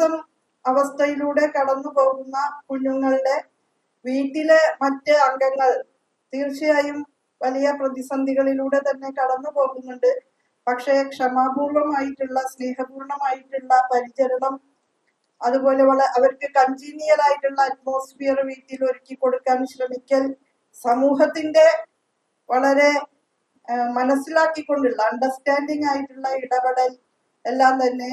Autism അവസ്ഥയിലൂടെ കടന്നു പോകുന്ന കുഞ്ഞുങ്ങളുടെ വീട്ടിലെ മറ്റ് അംഗങ്ങൾ തീർച്ചയായും വലിയ പ്രതിസന്ധികളിലൂടെ തന്നെ കടന്നു പോകുന്നുണ്ട് പക്ഷേ ക്ഷമാപൂർവമായിട്ടുള്ള സ്നേഹപൂർണമായിട്ടുള്ള പരിചരണം അതുപോലെ വളരെ അവർക്ക് കൺജീനിയൽ ആയിട്ടുള്ള അറ്റ്മോസ്ഫിയർ വീട്ടിൽ ഒരുക്കി കൊടുക്കാൻ ശ്രമിക്കൽ സമൂഹത്തിന്റെ വളരെ മനസ്സിലാക്കിക്കൊണ്ടുള്ള അണ്ടർസ്റ്റാൻഡിങ് ആയിട്ടുള്ള ഇടപെടൽ എല്ലാം തന്നെ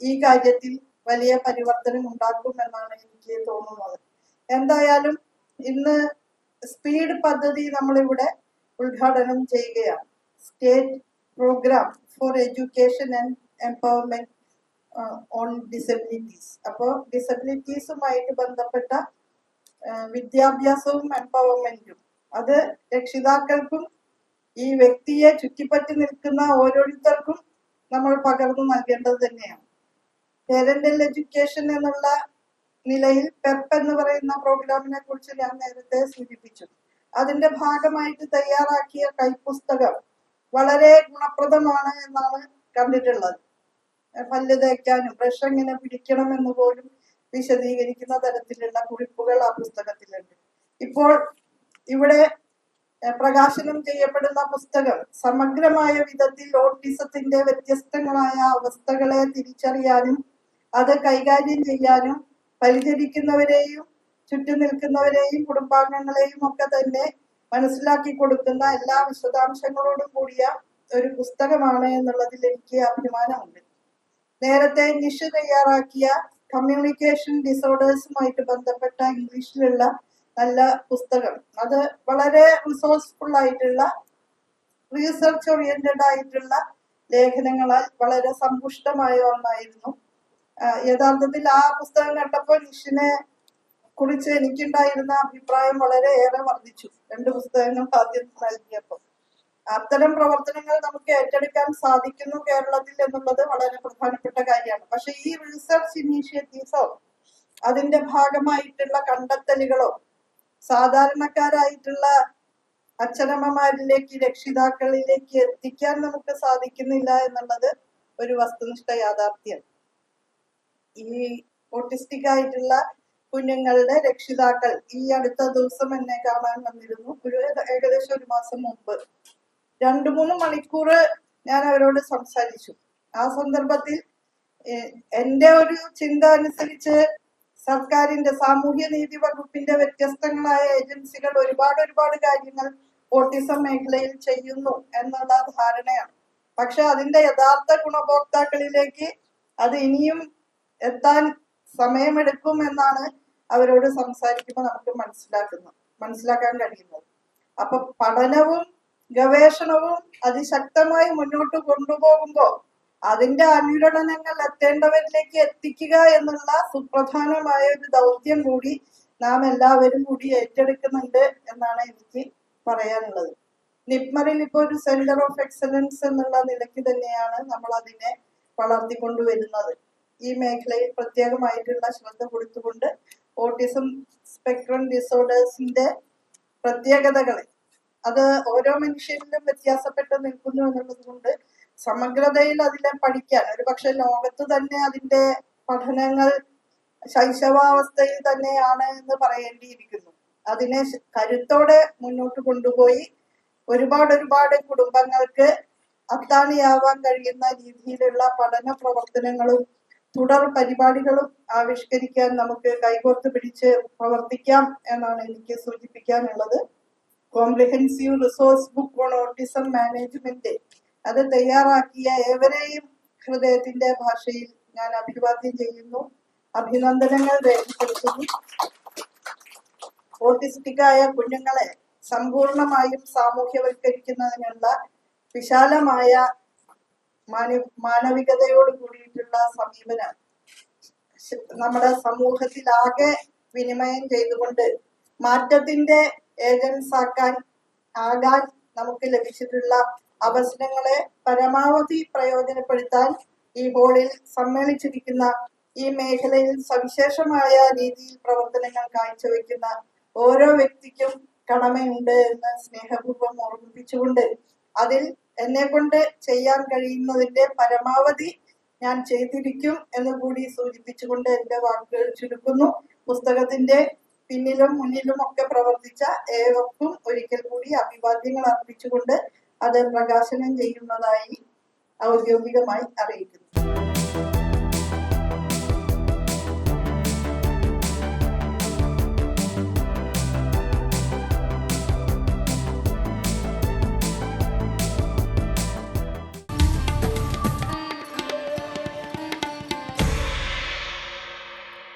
ഈ കാര്യത്തിൽ വലിയ പരിവർത്തനം ഉണ്ടാക്കും എന്നാണ് എനിക്ക് തോന്നുന്നത്. എന്തായാലും ഇന്ന് സ്പീഡ് പദ്ധതി നമ്മളിവിടെ ഉദ്ഘാടനം ചെയ്യുകയാണ്. State programme for education and empowerment on disabilities അപ്പോൾ ഡിസബിലിറ്റീസുമായിട്ട് ബന്ധപ്പെട്ട വിദ്യാഭ്യാസവും എംപവർമെന്റും അത് രക്ഷിതാക്കൾക്കും ഈ വ്യക്തിയെ ചുറ്റിപ്പറ്റി നിൽക്കുന്ന ഓരോരുത്തർക്കും നമ്മൾ പകർന്നു നൽകേണ്ടത് തന്നെയാണ്. പേരന്റൽ എഡ്യൂക്കേഷൻ എന്നുള്ള നിലയിൽ പെപ്പ് എന്ന് പറയുന്ന പ്രോഗ്രാമിനെ കുറിച്ച് ഞാൻ നേരത്തെ സൂചിപ്പിച്ചു. അതിന്റെ ഭാഗമായിട്ട് തയ്യാറാക്കിയ കൈപ്പുസ്തകം വളരെ ഗുണപ്രദമാണ് എന്നാണ് കണ്ടിട്ടുള്ളത്. പല്ല് തേക്കാനും ബ്രഷ് എങ്ങനെ പിടിക്കണം എന്ന് പോലും വിശദീകരിക്കുന്ന തരത്തിലുള്ള കുറിപ്പുകൾ ആ പുസ്തകത്തിലുണ്ട്. ഇപ്പോൾ ഇവിടെ പ്രകാശനം ചെയ്യപ്പെടുന്ന പുസ്തകം സമഗ്രമായ വിധത്തിൽ ഓട്ടിസത്തിന്റെ വ്യത്യസ്തങ്ങളായ അവസ്ഥകളെ തിരിച്ചറിയാനും അത് കൈകാര്യം ചെയ്യാനും പരിചരിക്കുന്നവരെയും ചുറ്റും നിൽക്കുന്നവരെയും കുടുംബാംഗങ്ങളെയും ഒക്കെ തന്നെ മനസ്സിലാക്കി കൊടുക്കുന്ന എല്ലാ വിശദാംശങ്ങളോടും കൂടിയ ഒരു പുസ്തകമാണ് എന്നുള്ളതിൽ എനിക്ക് അഭിമാനമുണ്ട്. നേരത്തെ നിഷ് തയ്യാറാക്കിയ കമ്മ്യൂണിക്കേഷൻ ഡിസോർഡേഴ്സുമായിട്ട് ബന്ധപ്പെട്ട ഇംഗ്ലീഷിലുള്ള നല്ല പുസ്തകം. അത് വളരെ റിസോഴ്സ്ഫുൾ ആയിട്ടുള്ള റീസെർച്ച് ഓറിയന്റഡ് ആയിട്ടുള്ള ലേഖനങ്ങളാൽ വളരെ സമ്പുഷ്ടമായ ഒന്നായിരുന്നു. യഥാർത്ഥത്തിൽ ആ പുസ്തകം കണ്ടപ്പോൾ നിഷിനെ കുറിച്ച് എനിക്കുണ്ടായിരുന്ന അഭിപ്രായം വളരെ ഏറെ വർദ്ധിച്ചു. രണ്ട് പുസ്തകങ്ങൾ ആദ്യം നൽകിയപ്പോൾ. അത്തരം പ്രവർത്തനങ്ങൾ നമുക്ക് ഏറ്റെടുക്കാൻ സാധിക്കുന്നു കേരളത്തിൽ എന്നുള്ളത് വളരെ പ്രധാനപ്പെട്ട കാര്യമാണ്. പക്ഷെ ഈ റിസർച്ച് ഇനീഷ്യേറ്റീവ്സോ അതിന്റെ ഭാഗമായിട്ടുള്ള കണ്ടെത്തലുകളോ സാധാരണക്കാരായിട്ടുള്ള അച്ഛനമ്മമാരിലേക്ക് രക്ഷിതാക്കളിലേക്ക് എത്തിക്കാൻ നമുക്ക് സാധിക്കുന്നില്ല എന്നുള്ളത് ഒരു വസ്തുനിഷ്ഠ യാഥാർത്ഥ്യം ഈ ഓട്ടിസ്റ്റിക് ആയിട്ടുള്ള കുഞ്ഞുങ്ങളുടെ രക്ഷിതാക്കൾ ഈ അടുത്ത ദിവസം എന്നെ കാണാൻ വന്നിരുന്നു. ഒരു ഏകദേശം ഒരു മാസം മുമ്പ്. രണ്ടു മൂന്ന് മണിക്കൂർ ഞാൻ അവരോട് സംസാരിച്ചു. ആ സന്ദർഭത്തിൽ എന്റെ ഒരു ചിന്ത അനുസരിച്ച് സർക്കാരിന്റെ സാമൂഹ്യ നീതി വകുപ്പിന്റെ വ്യത്യസ്തങ്ങളായ ഏജൻസികൾ ഒരുപാട് ഒരുപാട് കാര്യങ്ങൾ ഓട്ടിസം മേഖലയിൽ ചെയ്യുന്നു എന്നുള്ള ധാരണയാണ്. പക്ഷെ അതിന്റെ യഥാർത്ഥ ഗുണഭോക്താക്കളിലേക്ക് അത് ഇനിയും എത്താൻ സമയമെടുക്കും എന്നാണ് അവരോട് സംസാരിക്കുമ്പോൾ നമുക്ക് മനസ്സിലാക്കുന്നത് മനസ്സിലാക്കാൻ കഴിയുന്നത്. അപ്പൊ പഠനവും ഗവേഷണവും അതിശക്തമായി മുന്നോട്ട് കൊണ്ടുപോകുമ്പോൾ അതിന്റെ അനുരണനങ്ങൾ എത്തേണ്ടവരിലേക്ക് എത്തിക്കുക എന്നുള്ള സുപ്രധാനമായ ഒരു ദൗത്യം കൂടി നാം എല്ലാവരും കൂടി ഏറ്റെടുക്കുന്നുണ്ട് എന്നാണ് എനിക്ക് പറയാനുള്ളത്. നിപ്മറിൽ ഇപ്പോൾ ഒരു സെന്റർ ഓഫ് എക്സലൻസ് എന്നുള്ള നിലയ്ക്ക് തന്നെയാണ് നമ്മൾ അതിനെ വളർത്തിക്കൊണ്ടുവരുന്നത്. ഈ മേഖലയിൽ പ്രത്യേകമായിട്ടുള്ള ശ്രദ്ധ കൊടുത്തുകൊണ്ട് ഓട്ടിസം സ്പെക്ട്രം ഡിസോർഡേഴ്സിന്റെ പ്രത്യേകതകളെ അത് ഓരോ മനുഷ്യരിലും വ്യത്യാസപ്പെട്ട് നിൽക്കുന്നു എന്നുള്ളത് കൊണ്ട് സമഗ്രതയിൽ അതിനെ പഠിക്കാൻ ഒരു പക്ഷെ ലോകത്ത് തന്നെ അതിന്റെ പഠനങ്ങൾ ശൈശവാവസ്ഥയിൽ തന്നെയാണ് എന്ന് പറയേണ്ടിയിരിക്കുന്നു. അതിനെ കരുത്തോടെ മുന്നോട്ട് കൊണ്ടുപോയി ഒരുപാട് ഒരുപാട് കുടുംബങ്ങൾക്ക് അത്താണിയാവാൻ കഴിയുന്ന രീതിയിലുള്ള പഠന പ്രവർത്തനങ്ങളും തുടർ പരിപാടികളും ആവിഷ്കരിക്കാൻ നമുക്ക് കൈകോർത്ത് പിടിച്ച് പ്രവർത്തിക്കാം എന്നാണ് എനിക്ക് സൂചിപ്പിക്കാനുള്ളത്. Comprehensive resource book on autism management അത് തയ്യാറാക്കിയ ഏവരെയും ഹൃദയത്തിന്റെ ഭാഷയിൽ ഞാൻ അഭിവാദ്യം ചെയ്യുന്നു. അഭിനന്ദനങ്ങൾ രേഖപ്പെടുത്തുന്നു. ഓട്ടിസ്റ്റിക്കായ കുഞ്ഞുങ്ങളെ സമ്പൂർണമായും സാമൂഹ്യവൽക്കരിക്കുന്നതിനുള്ള വിശാലമായ മാനവ മാനവികതയോട് കൂടിയിട്ടുള്ള സമീപനം. നമ്മുടെ സമൂഹത്തിലാകെ വിനിമയം ചെയ്തുകൊണ്ട് മാറ്റത്തിന്റെ ഏജൻസ് ആക്കാൻ ആകാൻ നമുക്ക് ലഭിച്ചിട്ടുള്ള അവസരങ്ങളെ പരമാവധി പ്രയോജനപ്പെടുത്താൻ ഈ ഹോളിൽ സമ്മേളിച്ചിരിക്കുന്ന ഈ മേഖലയിൽ സവിശേഷമായ രീതിയിൽ പ്രവർത്തനങ്ങൾ കാഴ്ചവെക്കുന്ന ഓരോ വ്യക്തിക്കും കടമയുണ്ട് എന്ന് സ്നേഹപൂർവം ഓർമ്മിപ്പിച്ചുകൊണ്ട് അതിൽ എന്നെ കൊണ്ട് ചെയ്യാൻ കഴിയുന്നതിന്റെ പരമാവധി ഞാൻ ചെയ്തിരിക്കും എന്ന് കൂടി സൂചിപ്പിച്ചുകൊണ്ട് എന്റെ വാക്കുകൾ ചുരുക്കുന്നു. പുസ്തകത്തിന്റെ പിന്നിലും മുന്നിലും ഒക്കെ പ്രവർത്തിച്ച ഏവർക്കും ഒരിക്കൽ കൂടി അഭിവാദ്യങ്ങൾ അർപ്പിച്ചുകൊണ്ട് അത് പ്രകാശനം ചെയ്യുന്നതായി ഔദ്യോഗികമായി അറിയിക്കുന്നു.